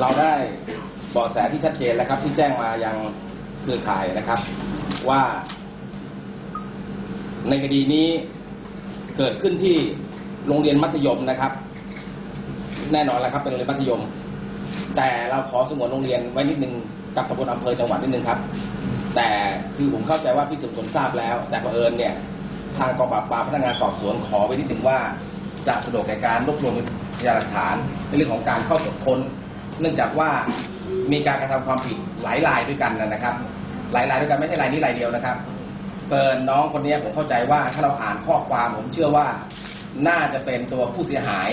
เราได้เบาะแสที่ชัดเจนแล้วครับ ที่แจ้งมายังเครือข่ายนะครับ ว่า ในคดีนี้เกิดขึ้นที่โรงเรียนมัธยมนะครับ แน่นอนแล้วครับเป็นโรงเรียนมัธยม แต่เราขอสงวนโรงเรียนไว้นิดนึงกับตำบลอำเภอจังหวัดนิดนึงครับ แต่คือผมเข้าใจว่าพี่สืบสวนทราบแล้ว แต่บังเอิญเนี่ย ทางกองปราบปรามพนักงานสอบสวนขอไปนิดนึงว่าจะสะดวกในการรวบรวมพยานหลักฐานในเรื่องของการเข้าตรวจค้น เนื่องจากว่ามีการกระทำความผิดหลายรายด้วยกันนะครับ หลายรายด้วยกันไม่ใช่รายนี้รายเดียวนะครับเปิดน้องคนนี้ผมเข้าใจว่าถ้าเราอ่านข้อความผมเชื่อว่าน่าจะเป็นตัวผู้เสียหาย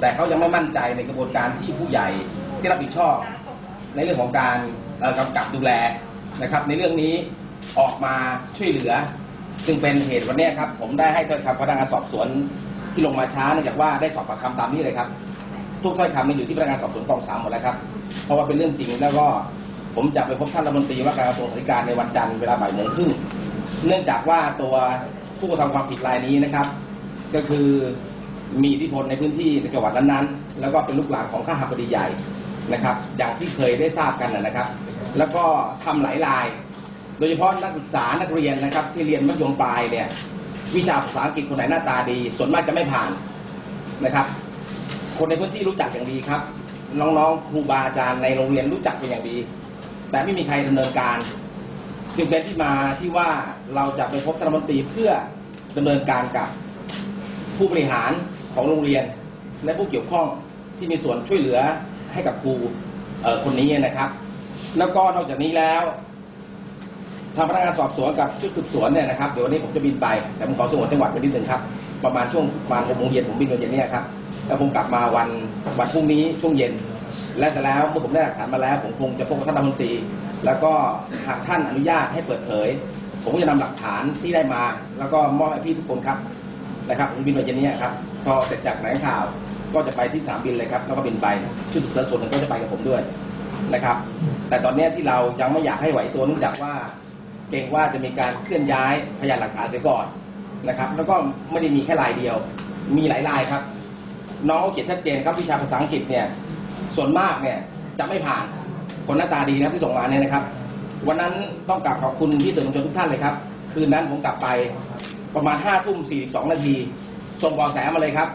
แต่เขายังไม่มั่นใจในกระบวนการที่ผู้ใหญ่ที่รับผิดชอบ ในเรื่องของการกำกับดูแลนะครับ ในเรื่องนี้ออกมาช่วยเหลือ ซึ่งเป็นเหตุวันนี้ครับ ผมได้ให้ถ้อยคำพนักงานสอบสวนที่ลงมาช้าเนื่องจากว่าได้สอบปากคำตามนี้เลยครับ ทุกถ้อยคำมันอยู่ที่พนักงานสอบสวนกองสามหมดแล้วครับเพราะว่าเป็นเรื่องจริงแล้วก็ผมจะไปพบท่านรัฐมนตรีว่าการกระทรวงสาธารณสุขในวันจันทร์เวลาบ่ายโมงครึ่งเนื่องจากว่าตัวผู้กระทำความผิดรายนี้นะครับ ก็คือมีอิทธิพลในพื้นที่ในจังหวัดนั้นๆ แล้วก็เป็นลูกหลานของข้าหาบดีใหญ่นะครับ อย่างที่เคยได้ทราบกันนะนะครับ แล้วก็ทำหลายราย โดยเฉพาะนักศึกษานักเรียนนะครับ ที่เรียนมัธยมปลายเนี่ยวิชาภาษาอังกฤษคนไหนหน้าตาดี ส่วนมากจะไม่ผ่านนะครับ คนในพื้นที่รู้จักอย่างดีครับ น้องๆครูบาอาจารย์ในโรงเรียนรู้จักเป็นอย่างดี แต่ไม่มีใครดำเนินการจึงเป็นที่มาที่ว่าเราจะไปพบรัฐมนตรีเพื่อดำเนินการกับผู้บริหารของโรงเรียน และผู้เกี่ยวข้องที่มีส่วนช่วยเหลือให้กับครูคนนี้นะครับ แล้วก็นอกจากนี้แล้วทางพนักงานสอบสวนกับชุดสืบสวนเนี่ยนะครับเดี๋ยววันนี้ผมจะบินไปแต่ผมขอสงวนจังหวัดไปนิดหนึ่งครับประมาณช่วงประมาณหกโมงเย็นผมบินวันเย็นเนี่ยครับ แล้วผมกลับมาวันวันพรุ่งนี้ช่วงเย็น และเสร็จแล้วเมื่อผมได้หลักฐานมาแล้ว ผมคงจะพบกับท่านรัฐมนตรี แล้วก็หากท่านอนุญาตให้เปิดเผย ผมก็จะนำหลักฐานที่ได้มา แล้วก็มอบให้พี่ทุกคนครับนะครับผมบินวันเย็นนี้ครับพอเสร็จจากแถลงข่าวก็จะไปที่สามบินเลยครับแล้วก็บินไปชุดสืบสวนส่วนหนึ่งก็จะไปกับผมด้วยนะครับ แต่ตอนนี้ที่เรายังไม่อยากให้ไหวตัวเนื่องจากว่าเกรงว่าจะมีการเคลื่อนย้ายพยานหลักฐานเสียก่อนนะครับ แล้วก็ไม่ได้มีแค่รายเดียว มีหลายรายครับ น้องเขาเขียนชัดเจนครับวิชาภาษาอังกฤษเนี่ยส่วนมากเนี่ยจะไม่ผ่านคนหน้าตาดีนะครับที่ส่งมาเนี่ยนะครับ วันนั้นต้องกราบขอบคุณพี่สื่อมวลชนทุกท่านเลยครับ คืนนั้นผมกลับไปประมาณ5้าทุ่มสี่สองนาที ส่งเบอแสมาเลยครับ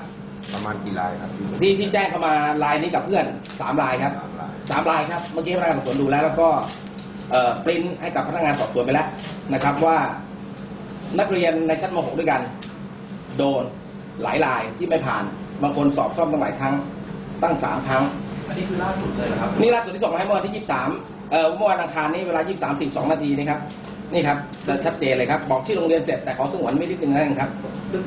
ประมาณกี่รายครับที่ที่ที่แจ้งเข้ามาไลน์นี้กับเพื่อนสามรายครับสามรายสามรายครับเมื่อกี้พนักงานสอบสวนดูแล้ว แล้วก็เอ่อปริ้นให้กับพนักงานสอบสวนไปแล้วนะครับว่านักเรียนในชั้นม .6 ด้วยกัน โดนหลายรายที่ไม่ผ่าน บางคนสอบซ่อมตั้งหลายครั้งตั้งสามครั้ง อันนี้คือล่าสุดเลยเหรอครับ นี่ล่าสุดที่ส่งมาให้เมื่อวันที่23เอ่อเมื่อวันอังคารนี้เวลา23 42นาทีนี่ครับนี่ครับจะชัดเจนเลยครับบอกชื่อโรงเรียนเสร็จแต่ขอสงวนไม่ได้ถึงนั่นครับ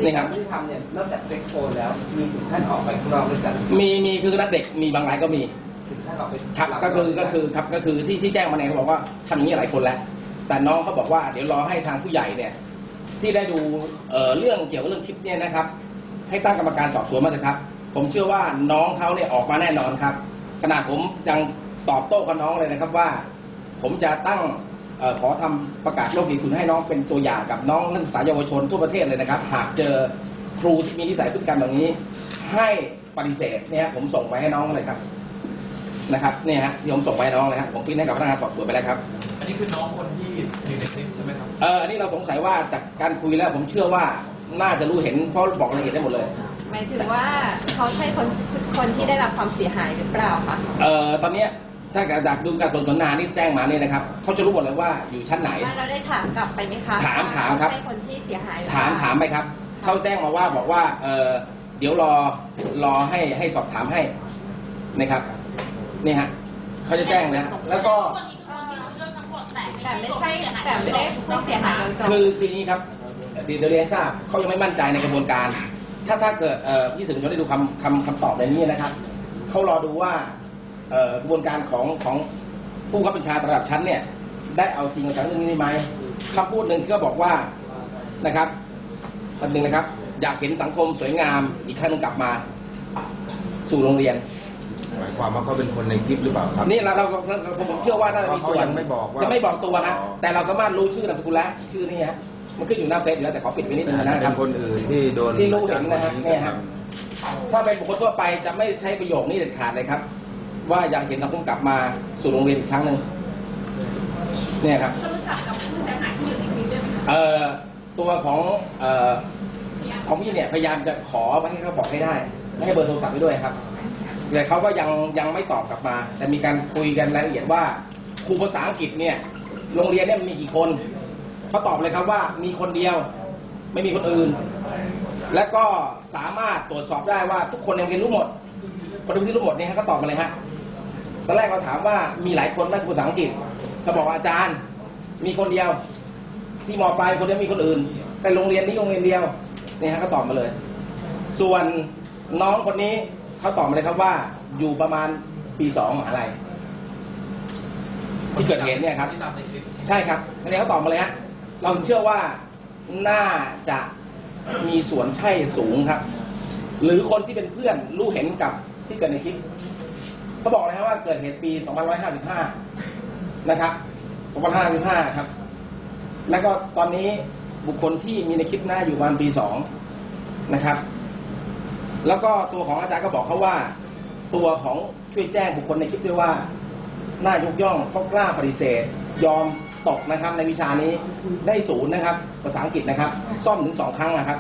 นี่ครับที่ทำเนี่ยนอกจากเซ็กโฟนแล้วมีถึงขั้นออกไปข้างนอกด้วยกันมีมีคือนักเด็กมีบางรายก็มีถึงขั้นออกไปครับก็คือก็คือครับก็คือที่ที่แจ้งมาเนี่ยเขาบอกว่าทำอย่างนี้หลายคนแล้ว แต่น้องเขาบอกว่าเดี๋ยวรอให้ทางผู้ใหญ่เนี่ยที่ได้ดูเอ่อเรื่องเกี่ยวกับเรื่องคลิปเนี่ยนะครับ ให้ตั้งกรรมการสอบสวนมาเถอะครับ ผมเชื่อว่าน้องเขาเนี่ยออกมาแน่นอนครับ ขนาดผมยังตอบโต้กับน้องเลยนะครับว่า ผมจะตั้งเออขอทำประกาศโลกดีคุณให้น้องเป็นตัวอย่างกับน้องนักศึกษาเยาวชนทั่วประเทศเลยนะครับ หากเจอครูที่มีนิสัยพฤติกรรมแบบนี้ ให้ปฏิเสธเนี่ยผมส่งไปให้น้องเลยครับนะครับเนี่ยฮะที่ผมส่งไปให้น้องเลยครับผมพิมพ์ให้กับพนักงานสอบสวนไปแล้วครับ อันนี้คือน้องคนที่อยู่ในคลิปใช่ไหมครับเอออันนี้เราสงสัยว่าจากการคุยแล้วผมเชื่อว่า น่าจะรู้เห็นเพราะบอกรายละเอียดได้หมดเลย หมายถึงว่าเขาใช่คนคนที่ได้รับความเสียหายหรือเปล่าคะเอ่อตอนเนี้ยถ้าอยากดูการสนทนาที่แจ้งมาเนี่ยนะครับเขาจะรู้หมดเลยว่าอยู่ชั้นไหนไม่เราได้ถามกลับไปไหมคะถามถามครับเขใช่คนที่เสียหายหรือเปถาล่มถามไปครับเขาแจ้งมาว่าบอกว่าเออเดี๋ยวรอรอให้ให้สอบถามให้นะครับ นี่ฮะเขาจะแจ้งนะฮะแล้วก็แต่ไม่ใช่แต่ไม่ได้ผู้เสียหายโดยตรงคือคืออย่างนี้ครับ ดีเดเรียนทราบเขายังไม่มั่นใจในกระบวนการ ถ้าถ้าเกิดเอ่อพี่สื่อมวลชนได้ดูคำคำคำตอบในนี้นะครับเขารอดูว่าเอ่อกระบวนการของของผู้ขับบัญชาระดับชั้นเนี่ยได้เอาจริงเอาจังเรื่องนี้ไหมคำพูดหนึ่งที่เขาบอกว่านะครับอันหนึ่งนะครับ อยากเห็นสังคมสวยงามอีกครั้งหนึงกลับมา สู่โรงเรียนหมายความว่าเขาเป็นคนในคลิปหรือเปล่าครับนี่เราเราเราผมเชื่อว่าน่าจะมีส่วนเขายังไม่บอกว่ายังไม่บอกตัวฮะอ๋อแต่เราสามารถรู้ชื่อนามสกุลและชื่อนี่ฮะ มันขึ้นอยู่หน้าเฟซอยู่แล้วแต่ขอปิดไว้นิดนึงอาจนะจะคเป็รับนคนอื่นที่โดนที่รู้เห็นนะฮะจากคเนี่ยฮะถ้าเป็นบุคคลทั่วไปจะไม่ใช้ประโยคนี้เด็ดขาดเลยครับ ว่าอยากเห็นสังคมกลับมาสู่โรงเรียนอีกครั้งหนึ่งเนี่ยครับเขารู้จักกับผู้เสียหายที่อยู่ในคลิปด้วยไหมคะเอ่อตัวของเอ่อของพี่เนี่ยพยายามจะขอให้เขาบอกให้ได้ไม่ให้เบอร์โทรศัพท์ไปด้วยครับแต่เขาก็ยังยังไม่ตอบกลับมา แต่มีการคุยกันรายละเอียดว่าครูภาษาอังกฤษเนี่ยโรงเรียนเนี่ยมีกี่คน เขาตอบเลยครับว่ามีคนเดียวไม่มีคนอื่น และก็สามารถตรวจสอบได้ว่าทุกคนในโรงเรียนรู้หมดคนที่รู้หมดเนี่ยฮะก็ตอบมาเลยฮะตอนแรกเราถามว่ามีหลายคนไหมภาษาอังกฤษเขาบอกอาจารย์มีคนเดียว ที่มอปลายคนเดียวมีคนอื่นแต่โรงเรียนนี้โรงเรียนเดียวนี่ฮะก็ตอบมาเลย ส่วนน้องคนนี้เขาตอบมาเลยครับว่า อยู่ประมาณปีสองมหาลัยที่เกิดเหตุเนี่ยครับในคลิปใช่ครับอันนี้เขาตอบมาเลยฮะ เราเชื่อว่าน่าจะมีส่วนใช่สูงครับ หรือคนที่เป็นเพื่อนรู้เห็นกับที่เกิดในคลิปเขาบอกนะครับว่าเกิดเหตุปี 2555 นะครับ 2555 ครับ แล้วก็ตอนนี้บุคคลที่มีในคลิปหน้าอยู่ประมาณปี 2 นะครับ แล้วก็ตัวของอาจารย์ก็บอกเขาว่า ตัวของช่วยแจ้งบุคคลในคลิปด้วยว่า น่ายกย่องเพราะกล้าปฏิเสธ ยอมตกนะครับในวิชานี้ได้ศูนย์นะครับภาษาอังกฤษนะครับซ่อมถึงสองครั้งนะครับ